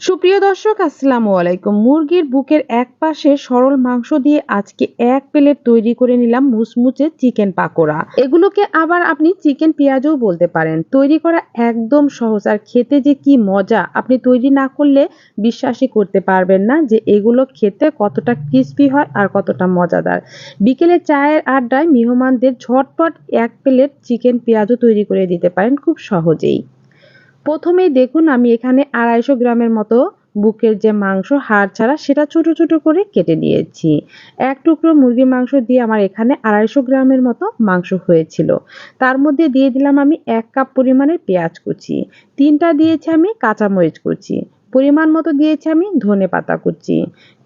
সুপ্রিয় দর্শক, আসসালামু আলাইকুম। মুরগির বুকের এক পাশে সরল মাংস দিয়ে আজকে এক প্লেট তৈরি করে নিলাম মুচমুচে চিকেন পাকোড়া। এগুলোকে আবার আপনি চিকেন পেঁয়াজও বলতে পারেন। তৈরি করা একদম সহজ। আর খেতে যে কি মজা, আপনি তৈরি না করলে বিশ্বাসই করতে পারবেন না যে এগুলো খেতে কতটা ক্রিস্পি হয় আর কতটা মজাদার। বিকেলে চায়ের আড্ডায় মেহমানদের ঝটপট এক প্লেট চিকেন পেঁয়াজও তৈরি করে দিতে পারেন খুব সহজেই। প্রথমেই দেখুন আমি এখানে আড়াইশো গ্রামের মতো বুকের যে মাংস, হাড় ছাড়া সেটা ছোট ছোট করে কেটে নিয়েছি। এক টুকরো মুরগির মাংস দিয়ে আমার এখানে আড়াইশো গ্রামের মতো মাংস হয়েছিল। তার মধ্যে দিয়ে দিলাম আমি এক কাপ পরিমাণের পেঁয়াজ কুচি। তিনটা দিয়েছি আমি কাঁচামরিচ কুচি। পরিমাণ মতো দিয়েছি আমি ধনে পাতা কুচি।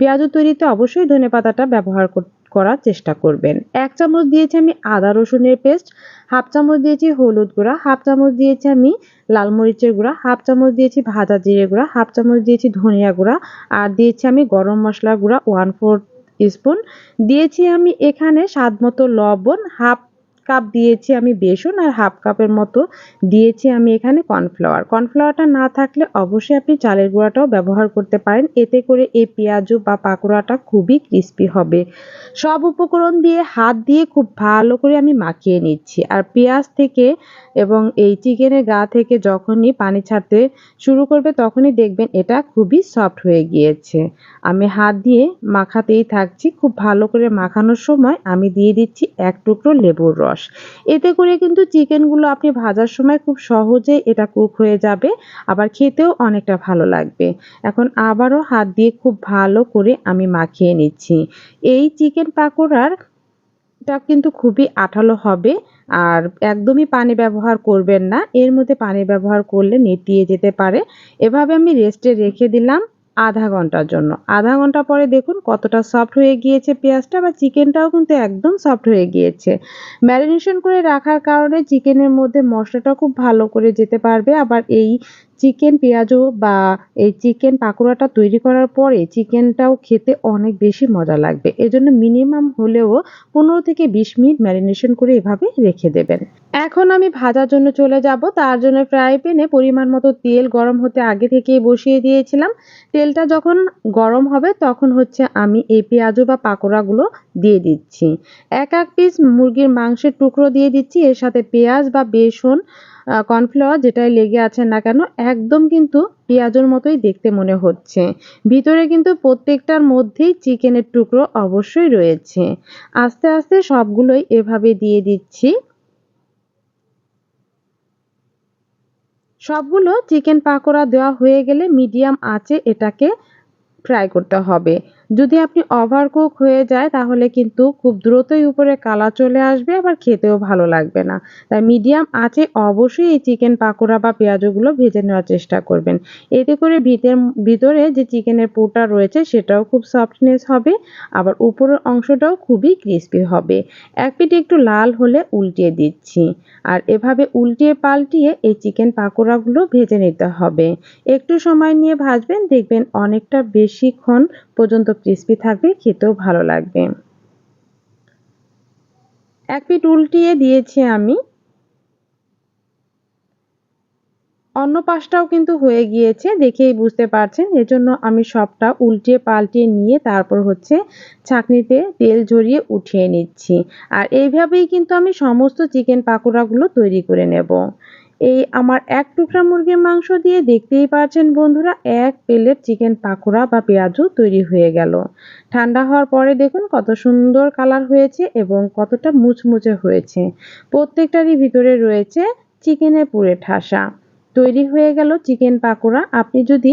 পেঁয়াজু তৈরিতে অবশ্যই ধনে পাতাটা ব্যবহার করার চেষ্টা করবেন। এক চামচ দিয়েছি আমি আদা রসুনের পেস্ট। হাফ চামচ দিয়েছি হলুদ গুঁড়া, হাফ চামচ দিয়েছি আমি লাল মরিচের গুঁড়া, হাফ চামচ দিয়েছি ভাজা জিরে গুঁড়া, হাফ চামচ দিয়েছি ধনিয়া গুঁড়া আর দিয়েছি আমি গরম মশলা গুঁড়া ওয়ান ফোর স্পুন। দিয়েছি আমি এখানে স্বাদ মতো লবণ, হাফ কাপ দিয়েছি আমি বেসন আর হাফ কাপের মতো দিয়েছি আমি এখানে কর্নফ্লাওয়ার কর্নফ্লাওয়ারটা না থাকলে অবশ্যই আপনি চালের গুঁড়াটাও ব্যবহার করতে পারেন। এতে করে এই পেঁয়াজু বা পাকোড়াটা খুবই ক্রিস্পি হবে। সব উপকরণ দিয়ে হাত দিয়ে খুব ভালো করে আমি মাখিয়ে নিচ্ছি। আর পেঁয়াজ থেকে এবং এই চিকেনের গা থেকে যখনই পানি ছাড়তে শুরু করবে তখনই দেখবেন এটা খুবই সফট হয়ে গিয়েছে। আমি হাত দিয়ে মাখাতেই থাকছি। খুব ভালো করে মাখানোর সময় আমি দিয়ে দিচ্ছি এক টুকরো লেবুর রস। এতে করে কিন্তু চিকেনগুলো আপনি ভাজার সময় খুব সহজে এটা কুক হয়ে যাবে, আবার খেতেও অনেকটা ভালো লাগবে। এখন আবারও হাত দিয়ে খুব ভালো করে আমি মাখিয়ে নিচ্ছি। এই চিকেন পাকোড়ার টা কিন্তু খুবই আঠালো হবে, আর একদমই পানি ব্যবহার করবেন না। এর মধ্যে পানি ব্যবহার করলে নেতিয়ে যেতে পারে। এভাবে আমি রেস্টে রেখে দিলাম। আধা ঘণ্টার জন্য। আধা ঘণ্টা পরে দেখুন কতটা সফট হয়ে গিয়েছে পেঁয়াজটা বা চিকেনটাও কিন্তু একদম সফট হয়ে গিয়েছে। ম্যারিনেশন করে রাখার কারণে চিকেনের মধ্যে মশলাটা খুব ভালো করে যেতে পারবে। আবার এই চিকেন পেঁয়াজও বা এই চিকেন পাকোড়াটা তৈরি করার পরে চিকেনটাও খেতে অনেক বেশি মজা লাগবে। এজন্য মিনিমাম হলেও পনেরো থেকে বিশ মিনিট ম্যারিনেশন করে এভাবে রেখে দেবেন। এখন আমি ভাজার জন্য চলে যাব। তার জন্য ফ্রাই প্যানে পরিমাণ মতো তেল গরম হতে আগে থেকেই বসিয়ে দিয়েছিলাম। তেলটা যখন গরম হবে, তখন হচ্ছে আমি এই পেঁয়াজু বা পাকোড়াগুলো দিয়ে দিচ্ছি। এক এক পিস মুরগির মাংসের টুকরো দিয়ে দিচ্ছি। এর সাথে পেঁয়াজ বা বেসন কর্নফ্লাওয়ার যেটাই লেগে আছে না কেন, একদম কিন্তু পেঁয়াজের মতোই দেখতে মনে হচ্ছে। ভিতরে কিন্তু প্রত্যেকটার মধ্যেই চিকেনের টুকরো অবশ্যই রয়েছে। আস্তে আস্তে সবগুলোই এভাবে দিয়ে দিচ্ছি। সবগুলো চিকেন পাকোড়া দেওয়া হয়ে গেলে মিডিয়াম আঁচে এটাকে ফ্রাই করতে হবে। যদি আপনি ওভার কুক হয়ে যায়, তাহলে কিন্তু খুব দ্রুতই উপরে কালা চলে আসবে, আবার খেতেও ভালো লাগবে না। তাই মিডিয়াম আঁচে অবশ্যই এই চিকেন পাকোড়া বা পেঁয়াজগুলো ভেজে নেওয়ার চেষ্টা করবেন। এতে করে ভিতের ভিতরে যে চিকেনের পোটা রয়েছে, সেটাও খুব সফটনেস হবে, আবার উপরের অংশটাও খুবই ক্রিস্পি হবে। এক পিঠে একটু লাল হলে উল্টিয়ে দিচ্ছি। আর এভাবে উল্টিয়ে পাল্টিয়ে এই চিকেন পাকোড়াগুলো ভেজে নিতে হবে। একটু সময় নিয়ে ভাজবেন, দেখবেন অনেকটা বেশিক্ষণ পর্যন্ত ক্রিস্পি থাকবে, খেতেও ভালো লাগবে। এক পিঠ উল্টিয়ে দিয়েছি আমি। অন্য পাশটাও কিন্তু হয়ে গিয়েছে, দেখেই বুঝতে পারছেন। এজন্য আমি সবটা উল্টিয়ে পাল্টিয়ে নিয়ে তারপর হচ্ছে ছাঁকনিতে তেল ঝরিয়ে উঠিয়ে নিচ্ছি। আর এইভাবেই কিন্তু আমি সমস্ত চিকেন পাকোড়াগুলো তৈরি করে নেব। এই আমার এক টুকরা মুরগির মাংস দিয়ে দেখতেই পাচ্ছেন বন্ধুরা, এক প্লেট চিকেন পাকোড়া বা পেঁয়াজও তৈরি হয়ে গেল। ঠান্ডা হওয়ার পরে দেখুন কত সুন্দর কালার হয়েছে এবং কতটা মুচমুচে হয়েছে। প্রত্যেকটারই ভিতরে রয়েছে চিকেনের পুরে ঠাসা। তৈরি হয়ে গেল চিকেন পাকোড়া। আপনি যদি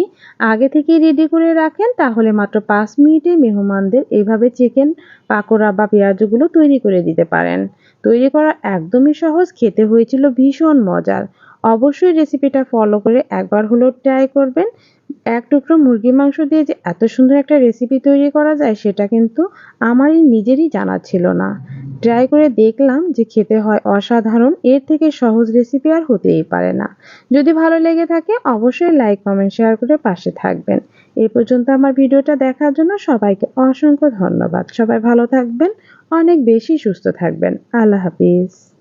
আগে থেকেই রেডি করে রাখেন, তাহলে মাত্র পাঁচ মিনিটে মেহমানদের এইভাবে চিকেন পাকোড়া বা পেঁয়াজগুলো তৈরি করে দিতে পারেন। তৈরি করা একদমই সহজ, খেতে হয়েছিল ভীষণ মজার। অবশ্যই রেসিপিটা ফলো করে একবার হলেও ট্রাই করবেন। এক টুকরো মুরগির মাংস দিয়ে যে এত সুন্দর একটা রেসিপি তৈরি করা যায়, সেটা কিন্তু আমারই নিজেরই জানা ছিল না। ট্রাই করে দেখলাম যে খেতে হয় অসাধারণ, এর থেকে সহজ রেসিপি আর হতেই পারে না। যদি ভালো লেগে থাকে, অবশ্যই লাইক কমেন্ট শেয়ার করে পাশে থাকবেন। এ পর্যন্ত আমার ভিডিওটা দেখার জন্য সবাইকে অসংখ্য ধন্যবাদ। সবাই ভালো থাকবেন, অনেক বেশি সুস্থ থাকবেন। আল্লাহ হাফিজ।